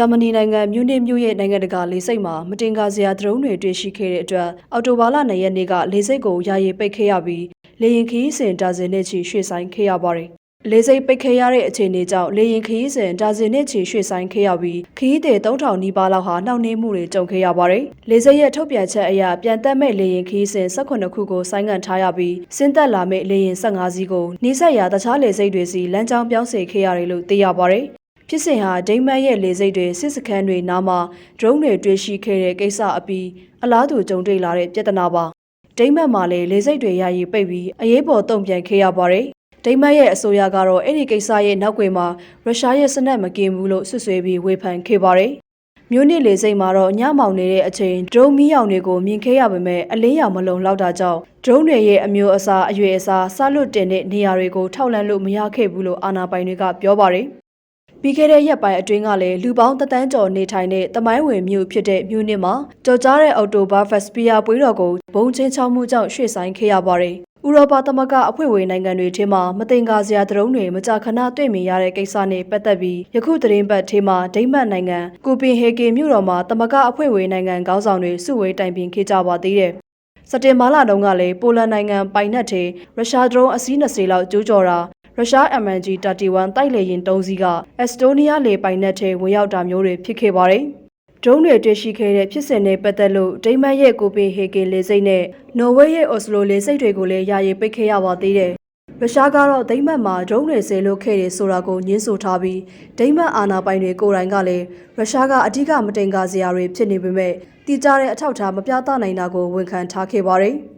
ဂျာမနီနိုင်ငံမြူနစ်မြို့ရဲ့နိုင်ငံတကာလေဆိပ်မှာမတင်ကားစရာဒရုန်းတွေတွေ့ရှိခဲ့တဲ့အတွက်အော်တိုဘာလ2ရက်နေ့ကလေဆိပ်ကိုယာယီပိတ်ခဲ့ရပြီးလေရင်ခီးစဉ်ဒါဇင်နဲ့ချီရွှေ့ဆိုင်ခဲ့ရပါတယ်။လေဆိပ်ပိတ်ခဲ့ရတဲ့အခြေအနေကြောင့်လေရင်ခီးစဉ်ဒါဇင်နဲ့ချီရွှေ့ဆိုင်ခဲ့ရပြီးခီးသည်3000နီးပါးလောက်ဟာနှောင့်နှေးမှုတွေကြုံခဲ့ရပါတယ်။လေဆိပ်ရဲ့ထုတ်ပြန်ချက်အရပြန်တက်မဲ့လေရင်ခီးစဉ်18ခုကိုဆိုင်းငံ့ထားရပြီးဆင်းသက်လာမဲ့လေရင်15စီးကိုနှိစက်ရာတခြားလေဆိပ်တွေစီလမ်းကြောင်းပြောင်းစေခဲ့ရတယ်လို့သိရပါတယ်။ ဖြစ်စဉ်ဟာဒိမတ်ရဲ့လေစိတ်တွေစစ်စခန်းတွေနားမှာဒရုန်းတွေတွေ့ရှိခဲ့တဲ့ကိစ္စအပြီးအလားတူကြုံတွေ့လာတဲ့ပြဿနာပါဒိမတ်မှာလည်းလေစိတ်တွေယာယီပိတ်ပြီးအရေးပေါ်တုံ့ပြန်ခဲ့ရပါတယ်ဒိမတ်ရဲ့အဆိုအရကတော့အဲ့ဒီကိစ္စရဲ့နောက်ွယ်မှာရုရှားရဲ့စနက်မကင်းဘူးလို့ဆွဆွဲပြီးဝေဖန်ခဲ့ပါတယ်မြို့နစ်လေစိတ်မှာတော့ညမောင်နေတဲ့အချိန်ဒရုန်းမီးရောင်တွေကိုမြင်ခဲ့ရပေမဲ့အလင်းရောင်မလုံလောက်တာကြောင့်ဒရုန်းတွေရဲ့အမျိုးအစားအရွယ်အစားစလွတ်တင်တဲ့နေရာတွေကိုထောက်လန့်လို့မရခဲ့ဘူးလို့အာဏာပိုင်တွေကပြောပါတယ် ပြီးခဲ့တဲ့ရက်ပိုင်းအတွင်းကလည်းလူပေါင်းတသန်းကျော်နေထိုင်တဲ့တမိုင်းဝင်မြို့ဖြစ်တဲ့မြို့နစ်မှာကြော်ကြားတဲ့အော်တိုဘာဖက်စပီယာပွဲတော်ကိုဘုံချင်းချောင်းမှုကြောင့်ရွှေ့ဆိုင်းခဲ့ရပါတယ်။ဥရောပသမဂ္ဂအဖွဲ့ဝင်နိုင်ငံတွေထဲမှာမတင်ကားစရာဒရုန်းတွေမကြာခဏတွေ့မြင်ရတဲ့ကိစ္စနဲ့ပတ်သက်ပြီးယခုသတင်းပတ်ထဲမှာဒိမတ်နိုင်ငံကိုပင်ဟေဂင်မြို့တော်မှာသမဂ္ဂအဖွဲ့ဝင်နိုင်ငံခေါင်းဆောင်တွေစုဝေးတိုင်ပင်ခဲ့ကြပါသေးတယ်။စက်တင်ဘာလတုန်းကလည်းပိုလန်နိုင်ငံပိုင်နက်ထဲရုရှားဒရုန်းအစီး20လောက်ကျိုးကျော်တာ ရုရှား MNG 31 တိုက်လေရင်၃စီးကအက်စတိုးနီးယားလေပိုင်နက်ထဲဝင်ရောက်တာမျိုးတွေဖြစ်ခဲ့ပါတယ်။ဒရုန်းတွေတွေ့ရှိခဲ့တဲ့ဖြစ်စဉ်နဲ့ပတ်သက်လို့ဒိမတ်ရဲ့ကိုပင်ဟေဂင်လေဆိပ်နဲ့နော်ဝေးရဲ့အော်စလိုလေဆိပ်တွေကိုလည်းယာယီပိတ်ခဲ့ရပါသေးတယ်။ရုရှားကတော့ဒိမတ်မှာဒရုန်းတွေဆယ်လို့ခဲ့တယ်ဆိုတာကိုညှင်းဆိုထားပြီးဒိမတ်အာဏာပိုင်တွေကိုယ်တိုင်ကလည်းရုရှားကအဓိကမတင်ကားစရာတွေဖြစ်နေပေမဲ့တိကျတဲ့အထောက်အထားမပြသနိုင်တာကိုဝန်ခံထားခဲ့ပါတယ်။